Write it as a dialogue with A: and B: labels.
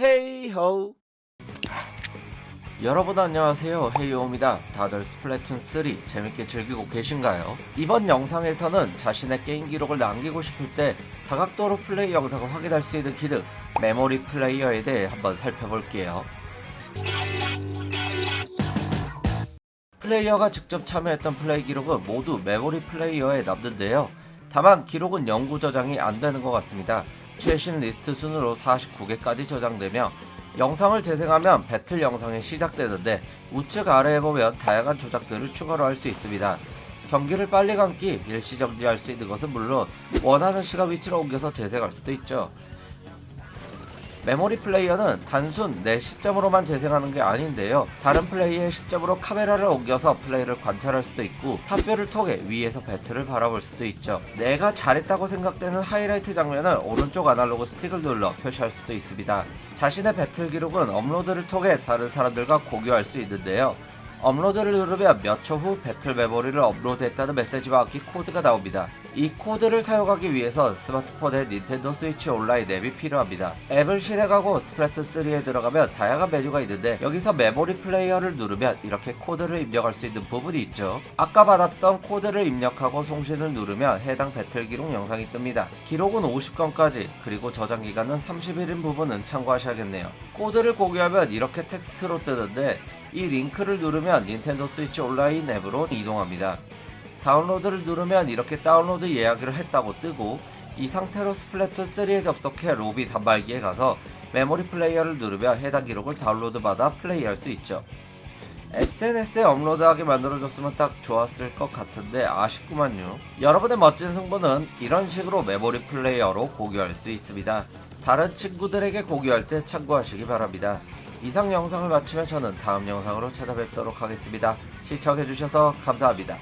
A: 헤이호. 여러분 안녕하세요. 헤이호입니다. 다들 스플래툰 3 재밌게 즐기고 계신가요? 이번 영상에서는 자신의 게임 기록을 남기고 싶을 때 다각도로 플레이 영상을 확인할 수 있는 기능 메모리 플레이어에 대해 한번 살펴볼게요. 플레이어가 직접 참여했던 플레이 기록은 모두 메모리 플레이어에 남는데요. 다만 기록은 영구 저장이 안 되는 것 같습니다 최신 리스트 순으로 49개까지 저장되며 영상을 재생하면 배틀 영상이 시작되는데 우측 아래에 보면 다양한 조작들을 추가로 할 수 있습니다. 경기를 빨리 감기 일시 정지할 수 있는 것은 물론 원하는 시간 위치로 옮겨서 재생할 수도 있죠. 메모리 플레이어는 단순 내 시점으로만 재생하는 게 아닌데요. 다른 플레이의 시점으로 카메라를 옮겨서 플레이를 관찰할 수도 있고 탑뷰를 통해 위에서 배틀을 바라볼 수도 있죠. 내가 잘했다고 생각되는 하이라이트 장면을 오른쪽 아날로그 스틱을 눌러 표시할 수도 있습니다. 자신의 배틀 기록은 업로드를 통해 다른 사람들과 공유할 수 있는데요. 업로드를 누르면 몇 초 후 배틀 메모리를 업로드했다는 메시지와 함께 코드가 나옵니다. 이 코드를 사용하기 위해선 스마트폰에 닌텐도 스위치 온라인 앱이 필요합니다. 앱을 실행하고 스플래툰 3에 들어가면 다양한 메뉴가 있는데 여기서 메모리 플레이어를 누르면 이렇게 코드를 입력할 수 있는 부분이 있죠. 아까 받았던 코드를 입력하고 송신을 누르면 해당 배틀 기록 영상이 뜹니다. 기록은 50건까지 그리고 저장 기간은 30일인 부분은 참고하셔야겠네요. 코드를 공유하면 이렇게 텍스트로 뜨는데 이 링크를 누르면 닌텐도 스위치 온라인 앱으로 이동합니다. 다운로드를 누르면 이렇게 다운로드 예약을 했다고 뜨고 이 상태로 스플래툰 3에 접속해 로비 단말기에 가서 메모리 플레이어를 누르면 해당 기록을 다운로드 받아 플레이할 수 있죠. SNS에 업로드하게 만들어줬으면 딱 좋았을 것 같은데 아쉽구만요. 여러분의 멋진 승부는 이런 식으로 메모리 플레이어로 공유할 수 있습니다. 다른 친구들에게 공유할 때 참고하시기 바랍니다. 이상 영상을 마치면 저는 다음 영상으로 찾아뵙도록 하겠습니다. 시청해주셔서 감사합니다.